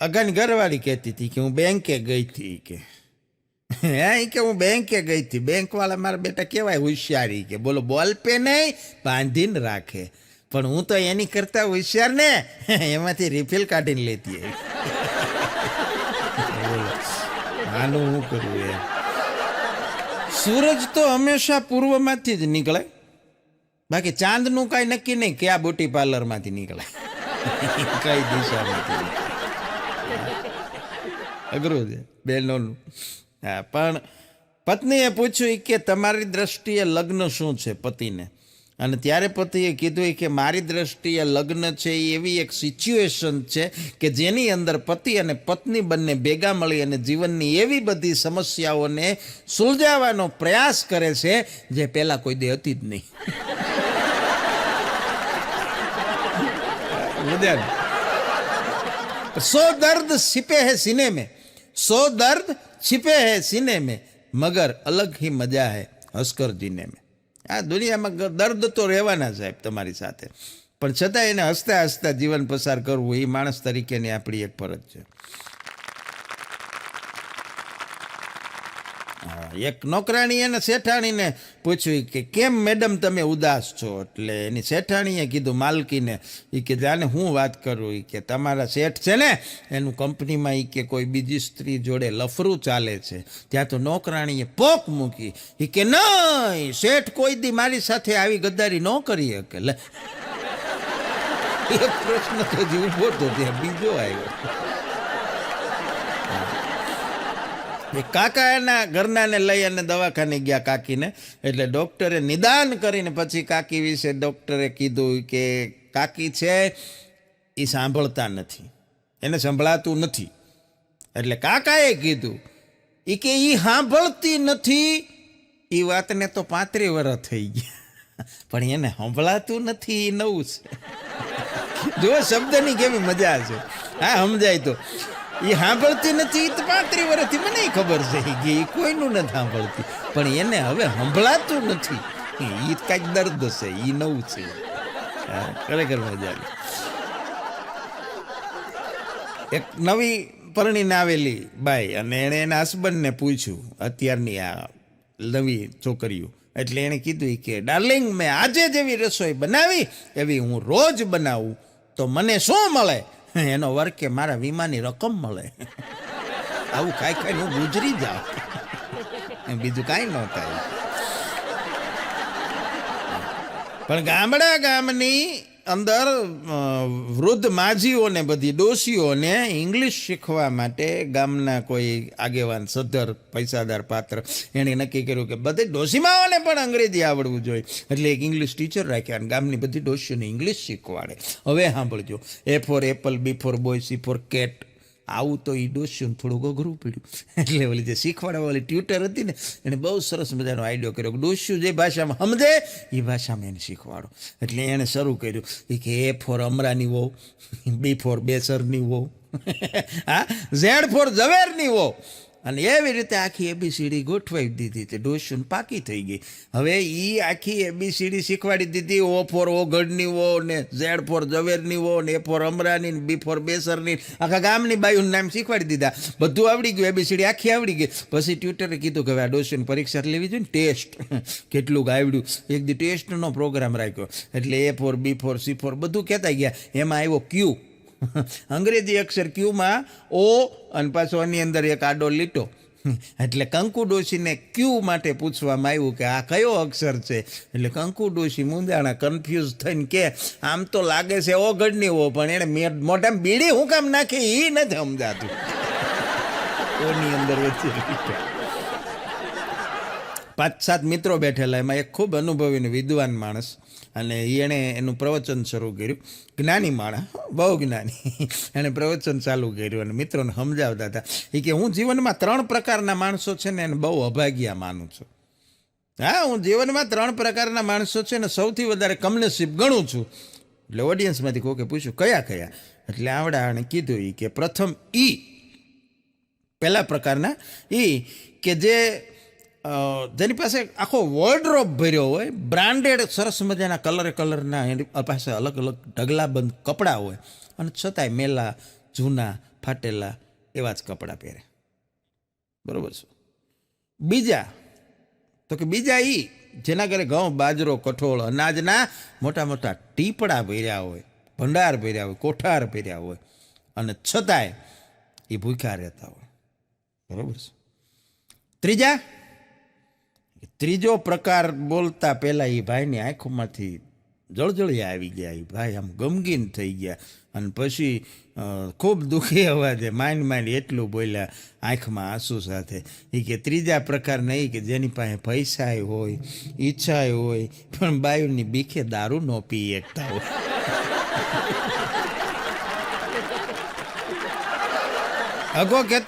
અગાની ઘરવાળી કહેતી હતી કે હું બેંકે ગઈ હતી કે. હે કે હું બેંકે ગઈ હતી. બેંકવાળા મારા બેટા કેવાય હોશિયારી કે. બોલો, બોલ પે નહીં, બાંધીને રાખે. પણ હું તો એની કરતાં હોશિયાર ને. એમાંથી રિફિલ કાઢીને લેતી આનું હું કરું એમ. સૂરજ તો હંમેશા પૂર્વમાંથી જ નીકળે. બાકી ચાંદનું કાંઈ નક્કી નહીં કે આ બ્યુટી પાર્લરમાંથી નીકળે. કઈ દિશામાંથી. અઘરું છે બહેનોનું હા, પણ પત્નીએ પૂછ્યું કે, તમારી દ્રષ્ટિએ લગ્ન શું છે પતિને? અને ત્યારે પતિએ કીધું કે, મારી દ્રષ્ટિએ લગ્ન છે એ એવી એક સિચ્યુએશન છે કે જેની અંદર પતિ અને પત્ની બંને ભેગા મળી અને જીવનની એવી બધી સમસ્યાઓને સુલઝાવવાનો પ્રયાસ કરે છે જે પહેલાં કોઈ દે હતી જ નહીં. સો દર્દ સિપે હે સિનેમે. सो दर्द छिपे है सीने में मगर અલગ ही મજા है હસકર જીને में આ દુનિયામાં ગ- દર્દ તો રહેવાના સાહેબ તમારી સાથે પણ છતાં એને હસતા હસતા જીવન પસાર કરવું એ માણસ તરીકેની આપણી એક ફરજ છે એક નોકરાણી શેઠાણીને પૂછ્યું કે કેમ મેડમ તમે ઉદાસ છો? એટલે એની શેઠાણીએ કીધું માલકીને એ કે જાને હું વાત કરું? એ કે તમારા શેઠ છે ને, એનું કંપનીમાં એ કે કોઈ બીજી સ્ત્રી જોડે લફરું ચાલે છે. ત્યાં તો નોકરાણીએ પોક મૂકી. એ કે નહીં, શેઠ કોઈ દી મારી સાથે આવી ગદ્દારી ન કરી શકે. લે. પ્રશ્ન તો હજી ઊભો તો ત્યાં બીજો આવ્યો. એ કાકા એના ઘરનાને લઈ અને દવાખાને ગયા કાકીને. એટલે ડૉક્ટરે નિદાન કરીને પછી કાકી વિશે ડૉક્ટરે કીધું કે કાકી છે, એ સાંભળતા નથી. એને સંભળાતું નથી. એટલે કાકાએ કીધું એ કે એ સાંભળતી નથી. એ વાતને તો પાંત્રી વર્ષ થઈ ગયા. પણ એને સંભળાતું નથી એ નવું છે. જો શબ્દની કેવી મજા છે. હા, સમજાય તો. એ સાંભળતી નથી તો પાંત્રીસ વર્ષથી મને ખબર છે. કે એ કોઈનું નથી સાંભળતી. પણ એને હવે સંભળાતું નથી. એ કાંઈક દર્દ છે એ નવું છે. ખરેખર મજા આવી એક નવી પરણીને આવેલી બાઈ અને એણે એના હસબન્ડને પૂછ્યું, અત્યારની આ નવી છોકરીઓ? એટલે એણે કીધું કે, ડાર્લિંગ, મેં આજે જેવી રસોઈ બનાવી, એવી હું રોજ બનાવું. તો મને શું મળે? એનો વર્ગ કે મારા વીમાની રકમ મળે. આવું કાંઈ કાંઈ હું ગુજરી જાઉં. બીજું કાંઈ ન થાય. પણ ગામડા ગામની અંદર વૃદ્ધ માજીઓને બધી ડોશીઓને ઇંગ્લિશ શીખવા માટે ગામના કોઈ આગેવાન સદ્ધર, પૈસાદાર પાત્ર, એણે નક્કી કર્યું કે બધી ડોશીમાઓને પણ અંગ્રેજી આવડવું જોઈએ. એટલે એક ઇંગ્લિશ ટીચર રાખ્યા અને ગામની બધી ડોશીઓને ઇંગ્લિશ શીખવાડે. હવે સાંભળજો. A for apple B for boy C for cat આવું તો એ ડોસ્યું થોડુંક અઘરું પડ્યું. એટલે ઓલી જે શીખવાડવા વાળી ટ્યુટર હતી ને એણે બહુ સરસ મજાનો આઈડિયો કર્યો ડોસ્યું જે ભાષામાં સમજે એ ભાષામાં એને શીખવાડો. એટલે એણે શરૂ કર્યું. કે એ ફોર અમરાની વહુ બી ફોર બેસરની વહુ, હા ઝેડ ફોર ઝવેરની વહુ. અને એવી રીતે આખી એબીસીડી ગોઠવાઈ દીધી તે ડોશું પાકી થઈ ગઈ. હવે એ આખી એબીસીડી શીખવાડી દીધી. ઓ ફોર ઓગઢની વો ને ઝેડ ફોર ઝવેરની વો ને એ ફોર અમરાની બી ફોર બેસરની આખા ગામની બાયુનું નામ શીખવાડી દીધા. બધું આવડી ગયું. એબીસીડી આખી આવડી ગઈ. પછી ટ્યુટરે કીધું કે હવે આ ડોશીની પરીક્ષા લેવી જોઈએ ને ટેસ્ટ. કેટલું આવડ્યું. એક દી ટેસ્ટનો પ્રોગ્રામ રાખ્યો. એટલે A for B for C for બધું કહેતા ગયા. એમાં આવ્યો ક્યુ અંગ્રેજી અક્ષર ક્યુમાં ઓ અને પાછો આની અંદર એક આડો લીટો. એટલે કંકુ ડોશીને ક્યુ માટે પૂછવામાં આવ્યું કે આ કયો અક્ષર છે? એટલે કંકુ ડોશી મુંદાણા કન્ફ્યુઝ થઈને કે, આમ તો લાગે છે ઓ ગઢની ઓ, પણ એણે મોઢામાં બીડી હું કામ નાખી એ નથી સમજાતું. ઓની અંદર વચ્ચે પાંચ સાત મિત્રો બેઠેલા, એમાં એક ખૂબ અનુભવીને વિદ્વાન માણસ અને એણે એનું પ્રવચન શરૂ કર્યું. જ્ઞાની માણસ બહુ જ્ઞાની. એણે પ્રવચન ચાલુ કર્યું અને મિત્રોને સમજાવતા હતા. એ કે, હું જીવનમાં ત્રણ પ્રકારના માણસો છે ને એને બહુ અભાગ્યા માનું છું. હા, હું જીવનમાં ત્રણ પ્રકારના માણસો છે ને સૌથી વધારે કમનસીબ ગણું છું. એટલે ઓડિયન્સમાંથી કોકે પૂછ્યું, કયા કયા? એટલે આવડા આણે કીધું એ કે, પ્રથમ ઈ. પહેલા પ્રકારના ઈ કે જે જેની પાસે આખો વોર્ડરોબ ભર્યો હોય બ્રાન્ડેડ સરસ મજાના કલરે કલરના એની પાસે અલગ અલગ ઢગલાબંધ કપડાં હોય અને છતાંય મેલા, જૂના, ફાટેલા એવા જ કપડાં પહેરે. બરોબર છે. બીજા, તો કે બીજા એ જેના ઘરે ઘઉં, બાજરો, કઠોળ, અનાજના મોટા મોટા ટીપડા ભર્યા હોય, ભંડાર ભર્યા હોય, કોઠાર ભર્યા હોય અને છતાંય એ ભૂખ્યા રહેતા હોય. બરાબર છે. ત્રીજા ત્રીજો પ્રકાર બોલતા પહેલાં એ ભાઈની આંખોમાંથી જળજળિયા આવી ગયા. એ ભાઈ આમ ગમગીન થઈ ગયા. અને પછી ખૂબ દુઃખી અવાજે માંડ માંડ એટલું બોલ્યા આંખમાં આંસુ સાથે. એ કે ત્રીજા પ્રકાર નહીં કે જેની પાસે પૈસાય હોય ઈચ્છા હોય પણ બાયુની બીખે દારૂ ન પી એકતા હોય. અગો કે